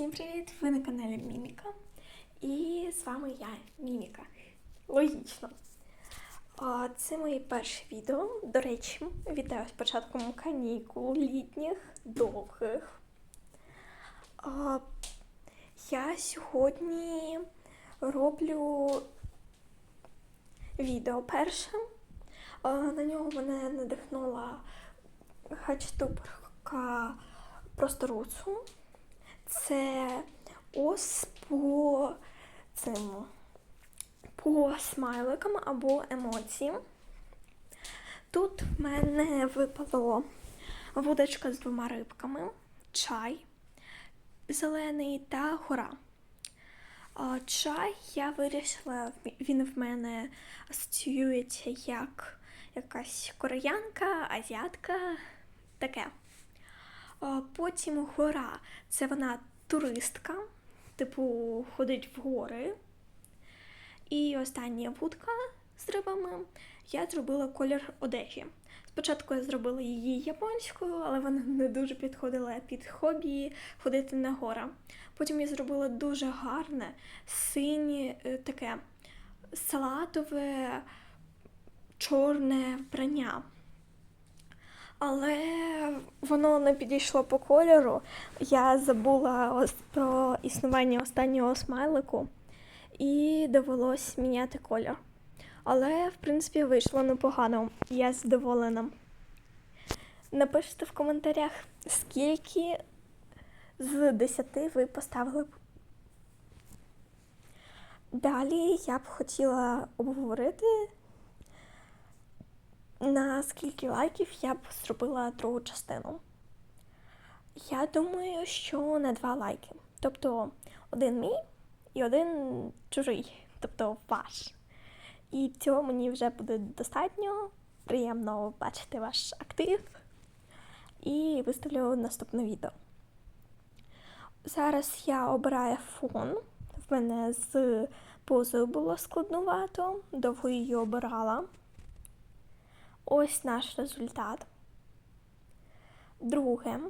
Всім привіт! Ви на каналі Міміка. І з вами я, Міміка. Логічно. Це мої перші відео. До речі, вітаю з початком канікул літніх, довгих. Я сьогодні роблю відео перше. На нього мене надихнула хачтуберка Просторуцу. Це ось по цим по смайликам або емоціям. Тут в мене випало вудочка з двома рибками, чай зелений та гора. Чай я вирішила, він в мене асоціюється як якась кореянка, азіатка, таке. Потім гора це вона туристка, типу ходить в гори. І остання вудка з рибами я зробила колір одежі. Спочатку я зробила її японською, але вона не дуже підходила під хобі ходити на гора. Потім я зробила дуже гарне, синє е, таке салатове, чорне вбрання. Але воно не підійшло по кольору. Я забула ось про існування останнього смайлику і довелось міняти колір. Але, в принципі, вийшло непогано. Я задоволена. Напишіть в коментарях, скільки з 10 ви поставили. Далі я б хотіла обговорити на скільки лайків я б зробила другу частину. Я думаю, що на два лайки. Тобто один мій і один чужий, тобто ваш. І цього мені вже буде достатньо. Приємно бачити ваш актив. І виставлю наступне відео. Зараз я обираю фон. В мене з позою було складнувато, довго її обирала. Ось наш результат. Друге,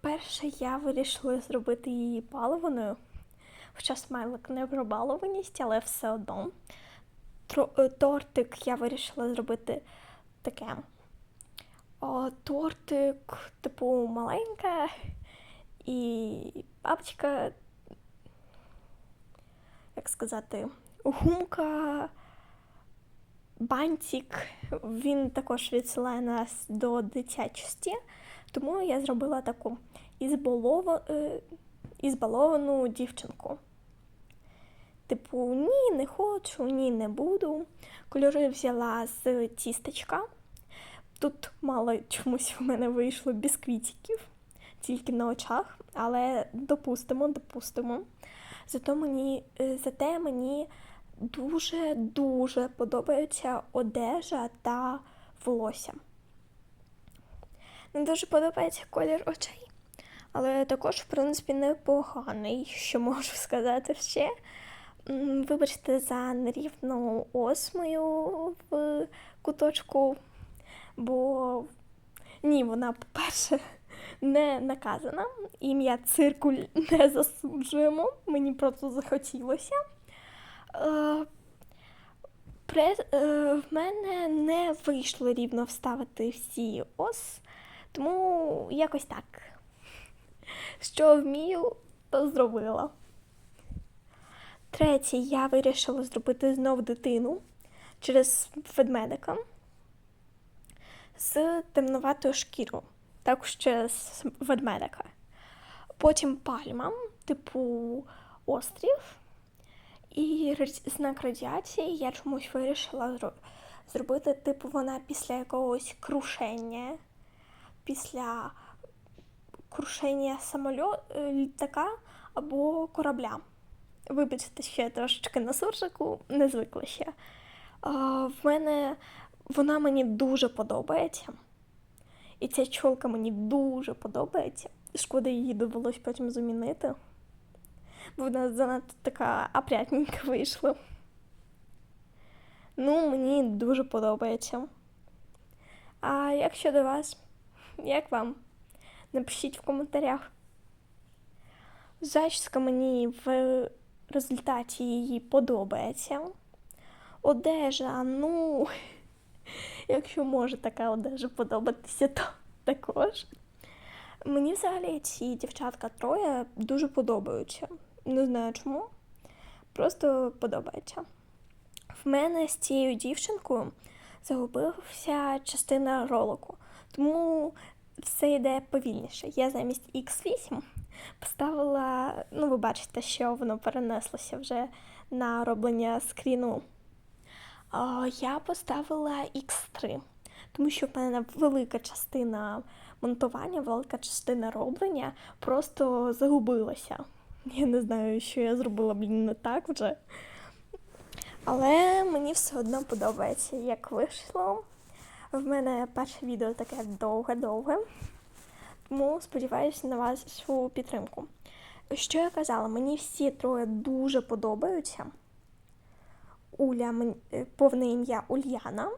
перше я вирішила зробити її балованою. Хоча смайлик не про балованість, але все одно. Е, тортик я вирішила зробити таке. Тортик, типу, маленька і бабочка, як сказати, гумка бантик, він також відсилає нас до дитячості, тому я зробила таку е, ізбаловану дівчинку. Типу, ні, не хочу, ні, не буду. Кольори взяла з тістечка. Тут мало чомусь в мене вийшло бісквітиків, тільки на очах, але допустимо, допустимо. Зато мені, е, Зате мені дуже-дуже подобається одежа та волосся. Не дуже подобається колір очей, але також, в принципі, непоганий, що можу сказати ще. Вибачте, за нерівну осмою в куточку, бо ні, вона, по-перше, не наказана. Ім'я циркуль не засуджуємо, мені просто захотілося. Е, е, в мене не вийшло рівно вставити всі ос, тому якось так. Що вмію, то зробила. Третє, я вирішила зробити знов дитину через ведмедика з темноватою шкірою, також через ведмедика. Потім пальма, типу острів. І знак радіації я чомусь вирішила зробити, типу, вона після якогось крушення, після крушення самольоту е, літака або корабля. Вибачте, ще трошечки на суржику, не звикла ще. В мене вона мені дуже подобається. І ця чолка мені дуже подобається. Шкода, її довелось потім замінити вона занадто така опрятненька вийшла. Ну, мені дуже подобається. А як щодо вас? Як вам? Напишіть в коментарях. Зачіска мені в результаті її подобається. Одежа, ну, якщо може така одежа подобатися, то також. Мені взагалі ці дівчатка троє дуже подобаються. Не знаю чому. Просто подобається. В мене з цією дівчинкою загубився частина ролику, тому все йде повільніше. Я замість X8 поставила, ну ви бачите, що воно перенеслося вже на роблення скріну. Я поставила X3, тому що в мене велика частина монтування, велика частина роблення просто загубилася. Я не знаю, що я зробила, блін, не так вже. Але мені все одно подобається, як вийшло. В мене перше відео таке довге-довге. Тому сподіваюся на вашу підтримку. Що я казала, мені всі троє дуже подобаються. Уля, е, повне ім'я Ульяна.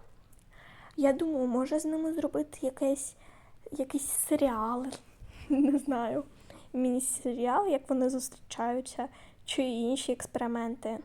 Я думаю, може з ними зробити якийсь, якийсь серіал, не знаю, міні-серіал, як вони зустрічаються, чи інші експерименти.